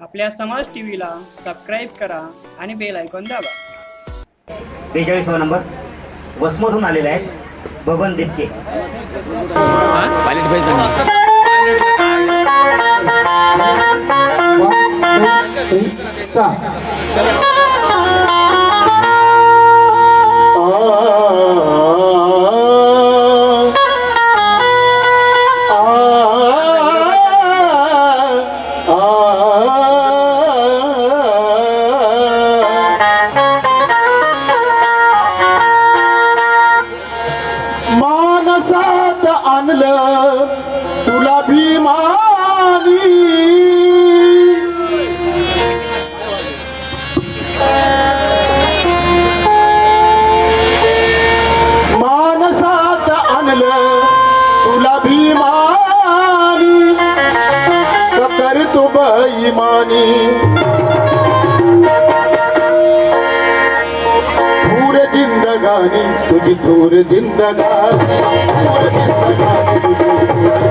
आपल्या समाज टीव्हीला सबस्क्राईब करा आणि बेल आयकॉन दाबा बेचाळीसवा नंबर वसमधून आलेला आहे बबन दिपके पायलट पाहिजे मानसात तुला भीमानी. मानसात आणलं तुला भीमानी. कर तू बैमानी थूर जिंदगानी. तुझी थूर जिंदगानी थूर जिंदगानी तुझी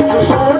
Thank you.